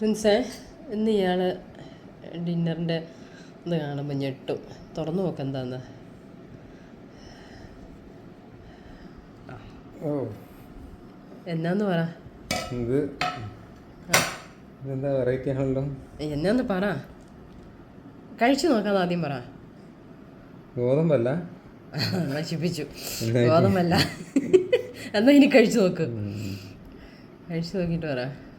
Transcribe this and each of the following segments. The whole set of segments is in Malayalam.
പ്രിൻസേ ഇന്ന് ഇയാൾ ഡിന്നറിന്റെ ഇത് കാണുമ്പോൾ ഞെട്ടും. തുറന്നു നോക്ക് എന്താന്ന്. ഓ. എന്നാന്ന് പറ. ഇത് ഇതെന്താ വെറൈറ്റി ആണല്ലോ? എന്നാന്ന് പറ. കഴിച്ചു നോക്കാന്ന് ആദ്യം പറ. ഗോതമ്പല്ല? നശിപ്പിച്ചു ഗോതമ്പല്ല. എന്നാ ഇനി കഴിച്ചു നോക്ക്. കഴിച്ചു നോക്കിയിട്ട് പറ.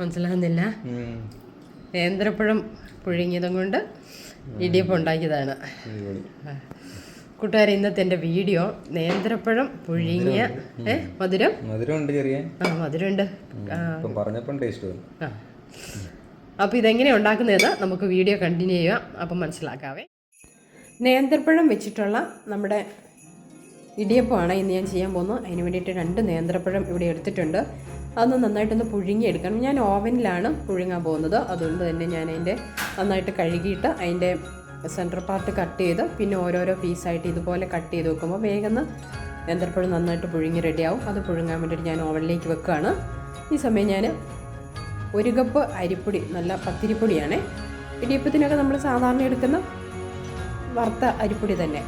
മനസ്സിലാകുന്നില്ല നേന്ത്രപ്പഴം പുഴുങ്ങിയതും കൊണ്ട് ഇടിയപ്പം ഉണ്ടാക്കിയതാണ് കൂട്ടുകാരെ ഇന്നത്തെ എന്റെ വീഡിയോ നേന്ത്രപ്പഴം പുഴുങ്ങിയ ഏ മധുരം? മധുരം ഉണ്ട് ചെറിയ. ആ മധുരമുണ്ട്. ആ. ഇപ്പം പറഞ്ഞപ്പം ടേസ്റ്റ് ആ. അപ്പോൾ ഉണ്ടാക്കുന്നതെന്ന് നമുക്ക് വീഡിയോ കണ്ടിന്യൂ ചെയ്യാം. അപ്പം മനസ്സിലാക്കാവേ. നേന്ത്രപ്പഴം വെച്ചിട്ടുള്ള നമ്മുടെ ഇടിയപ്പമാണ് ഇന്ന് ഞാൻ ചെയ്യാൻ പോകുന്നത്. അതിന് വേണ്ടിയിട്ട് രണ്ട് നേന്ത്രപ്പഴം ഇവിടെ എടുത്തിട്ടുണ്ട്. അതൊന്ന് നന്നായിട്ടൊന്ന് പുഴുങ്ങിയെടുക്കണം. ഞാൻ ഓവനിലാണ് പുഴുങ്ങാൻ പോകുന്നത്. അതുകൊണ്ട് തന്നെ ഞാൻ അതിന്റെ നന്നായിട്ട് കഴുകിയിട്ട് അതിന്റെ സെന്റർ പാർട്ട് കട്ട് ചെയ്ത് പിന്നെ ഓരോരോ പീസായിട്ട് ഇതുപോലെ കട്ട് ചെയ്ത് വെക്കുമ്പോൾ വേഗം നേന്ത്രപ്പഴം നന്നായിട്ട് പുഴുങ്ങി റെഡിയാവും അത് പുഴുങ്ങാൻ വേണ്ടിയിട്ട് ഞാൻ ഓവനിലേക്ക് വെക്കുകയാണ്. ഈ സമയം ഞാൻ ഒരു കപ്പ് അരിപ്പൊടി നല്ല പത്തിരിപ്പൊടിയാണ്. ഇടിയപ്പത്തിനൊക്കെ നമ്മൾ സാധാരണ എടുക്കുന്ന വറുത്ത അരിപ്പൊടി തന്നെ.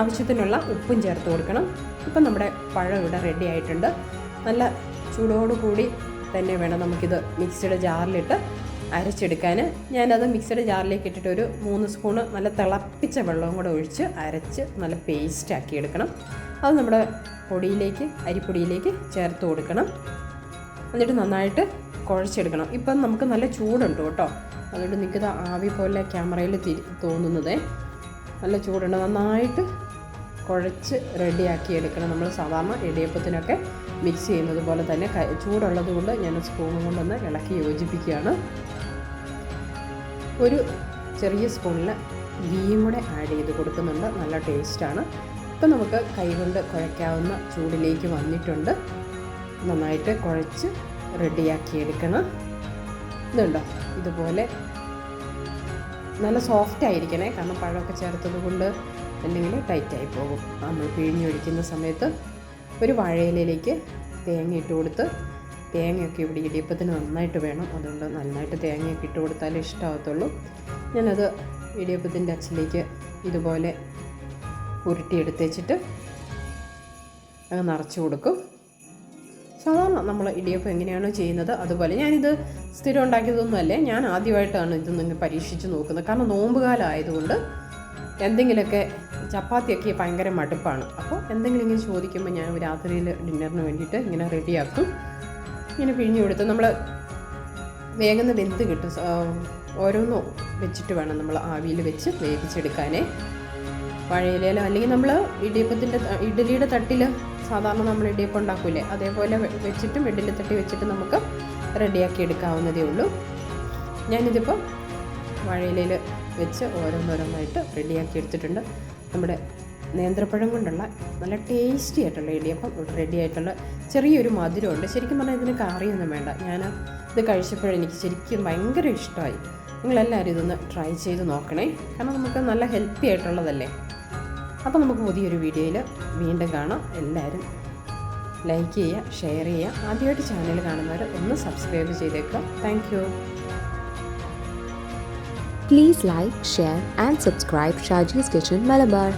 ആവശ്യത്തിനുള്ള ഉപ്പും ചേർത്ത് കൊടുക്കണം. ഇപ്പം നമ്മുടെ പഴം ഇവിടെ റെഡി ആയിട്ടുണ്ട്. നല്ല ചൂടോടുകൂടി തന്നെ വേണം നമുക്കിത് മിക്സിയുടെ ജാറിലിട്ട് അരച്ചെടുക്കാൻ ഞാനത് മിക്സിയുടെ ജാറിലേക്ക് ഇട്ടിട്ട് ഒരു മൂന്ന് സ്പൂണ് നല്ല തിളപ്പിച്ച വെള്ളവും കൂടെ ഒഴിച്ച് അരച്ച് നല്ല പേസ്റ്റ് ആക്കി എടുക്കണം. അത് നമ്മുടെ പൊടിയിലേക്ക് അരിപ്പൊടിയിലേക്ക് ചേർത്ത് കൊടുക്കണം. എന്നിട്ട് നന്നായിട്ട് കുഴച്ചെടുക്കണം. ഇപ്പം നമുക്ക് നല്ല ചൂടുണ്ട് കേട്ടോ. അതുകൊണ്ട് നിൽക്കുന്ന ആവി പോലെ ക്യാമറയിൽ തോന്നുന്നത്. നല്ല ചൂടുണ്ട്. നന്നായിട്ട് കുഴച്ച് റെഡിയാക്കി എടുക്കണം നമ്മൾ സാധാരണ ഇടിയപ്പത്തിനൊക്കെ മിക്സ് ചെയ്യുന്നത് പോലെ തന്നെ. ചൂടുള്ളത് കൊണ്ട് ഞാൻ സ്പൂണും കൊണ്ടൊന്ന് ഇളക്കി യോജിപ്പിക്കുകയാണ്. ഒരു ചെറിയ സ്പൂണിൽ ഗീയും കൂടെ ആഡ് ചെയ്ത് കൊടുക്കുന്നുണ്ട്. നല്ല ടേസ്റ്റാണ് ഇപ്പം നമുക്ക് കൈകൊണ്ട് കുഴയ്ക്കാവുന്ന ചൂടിലേക്ക് വന്നിട്ടുണ്ട്. നന്നായിട്ട് കുഴച്ച് റെഡിയാക്കി എടുക്കണം. ഇതുണ്ടോ? ഇതുപോലെ നല്ല സോഫ്റ്റ് ആയിരിക്കണേ. കാരണം പഴമൊക്കെ ചേർത്തത് കൊണ്ട് അല്ലെങ്കിൽ ടൈറ്റായി പോകും. നമ്മൾ പിഴിഞ്ഞൊഴിക്കുന്ന സമയത്ത് ഒരു വാഴയിലേക്ക് തേങ്ങ ഇട്ട് കൊടുത്ത് തേങ്ങയൊക്കെ ഇവിടെ ഇടിയപ്പത്തിന് നന്നായിട്ട് വേണം. അതുകൊണ്ട് നന്നായിട്ട് തേങ്ങയൊക്കെ ഇട്ട് കൊടുത്താലേ ഇഷ്ടമാകത്തുള്ളൂ ഞാനത് ഇടിയപ്പത്തിന്റെ അച്ചിലേക്ക് ഇതുപോലെ ഉരുട്ടിയെടുത്തേച്ചിട്ട് അങ്ങ് നിറച്ച് കൊടുക്കും. സാധാരണ നമ്മൾ ഇടിയപ്പം എങ്ങനെയാണോ ചെയ്യുന്നത് അതുപോലെ ഞാനിത് സ്ഥിരം ഉണ്ടാക്കിയതൊന്നുമല്ലേ. ഞാൻ ആദ്യമായിട്ടാണ് ഇത് നിങ്ങൾ പരീക്ഷിച്ച് നോക്കുന്നത്. കാരണം നോമ്പുകാലം ആയതുകൊണ്ട് എന്തെങ്കിലുമൊക്കെ ചപ്പാത്തിയൊക്കെ ഭയങ്കര മടുപ്പാണ്. അപ്പോൾ എന്തെങ്കിലും ഇങ്ങനെ ചോദിക്കുമ്പോൾ ഞാൻ രാത്രിയിൽ ഡിന്നറിന് വേണ്ടിയിട്ട് ഇങ്ങനെ റെഡിയാക്കും. ഇങ്ങനെ പിഴിഞ്ഞു കൊടുത്ത് നമ്മൾ വേഗം വെന്ത് കിട്ടും. ഓരോന്ന് വെച്ചിട്ട് വേണം നമ്മൾ ആവിയിൽ വെച്ച് വേവിച്ചെടുക്കാനേ. വാഴയിലയിലോ അല്ലെങ്കിൽ നമ്മൾ ഇടിയപ്പത്തിന്റെ ഇഡലിയുടെ തട്ടിൽ സാധാരണ നമ്മൾ ഇടിയപ്പം ഉണ്ടാക്കൂലേ? അതേപോലെ വെച്ചിട്ട് ഇഡ്ഡലി തട്ടി വെച്ചിട്ട് നമുക്ക് റെഡിയാക്കി എടുക്കാവുന്നതേ ഉള്ളൂ. ഞാനിതിപ്പോൾ വാഴയിലയിൽ വെച്ച് ഓരോന്നോരോന്നായിട്ട് റെഡിയാക്കി എടുത്തിട്ടുണ്ട് നമ്മുടെ നേന്ത്രപ്പഴം കൊണ്ടുള്ള നല്ല ടേസ്റ്റി ആയിട്ടുള്ള ഇടിയപ്പം റെഡി ആയിട്ടുള്ള ചെറിയൊരു മധുരമുണ്ട്. ശരിക്കും പറഞ്ഞാൽ ഇതിന് കറിയൊന്നും വേണ്ട. ഞാൻ ഇത് കഴിച്ചപ്പോഴെനിക്ക് ശരിക്കും ഭയങ്കര ഇഷ്ടമായി. നിങ്ങളെല്ലാവരും ഇതൊന്ന് ട്രൈ ചെയ്ത് നോക്കണേ. കാരണം നമുക്ക് നല്ല ഹെൽത്തി ആയിട്ടുള്ളതല്ലേ? അപ്പോൾ നമുക്ക് പുതിയൊരു വീഡിയോയിൽ വീണ്ടും കാണാം. എല്ലാവരും ലൈക്ക് ചെയ്യുക ഷെയർ ചെയ്യുക. ആദ്യമായിട്ട് ചാനൽ കാണുന്നവർ ഒന്ന് സബ്സ്ക്രൈബ് ചെയ്തേക്കുക. Thank you Please like, share, and subscribe Shaji's Kitchen Malabar.